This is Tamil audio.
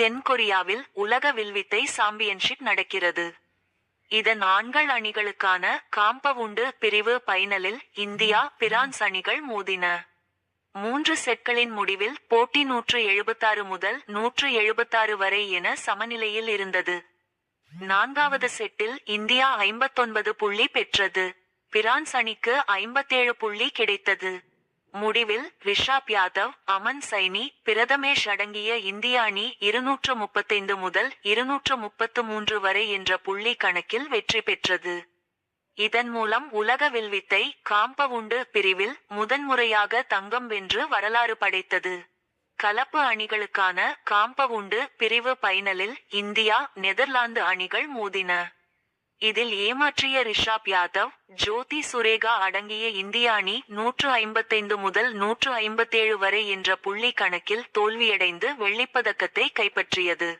தென்கொரியாவில் உலக வில்வித்தை சாம்பியன்ஷிப் நடக்கிறது. இதன் ஆண்கள் அணிகளுக்கான காம்பவுண்டு பிரிவு பைனலில் இந்தியா பிரான்ஸ் அணிகள் மோதின. மூன்று செட்களின் முடிவில் போட்டி நூற்று எழுபத்தாறு முதல் நூற்று எழுபத்தாறு வரை என சமநிலையில் இருந்தது. நான்காவது செட்டில் இந்தியா ஐம்பத்தொன்பது புள்ளி பெற்றது. பிரான்ஸ் அணிக்கு ஐம்பத்தேழு புள்ளி கிடைத்தது. முடிவில் ரிஷாப் யாதவ் அமன் சைனி பிரதமேஷ் அடங்கிய இந்திய அணி இருநூற்று முப்பத்தைந்து முதல் இருநூற்று முப்பத்து மூன்று வரை என்ற புள்ளி கணக்கில் வெற்றி பெற்றது. இதன் மூலம் உலக வில்வித்தை காம்பவுண்டு பிரிவில் முதன்முறையாக தங்கம் வென்று வரலாறு படைத்தது. கலப்பு அணிகளுக்கான காம்பவுண்டு பிரிவு பைனலில் இந்தியா நெதர்லாந்து அணிகள் மோதின. இதில் ஏமாற்றிய ரிஷாப் யாதவ் ஜோதி சுரேகா அடங்கிய இந்திய அணி நூற்று ஐம்பத்தைந்து முதல் நூற்று ஐம்பத்தேழு வரை என்ற புள்ளி கணக்கில் தோல்வியடைந்து வெள்ளிப்பதக்கத்தை கைப்பற்றியது.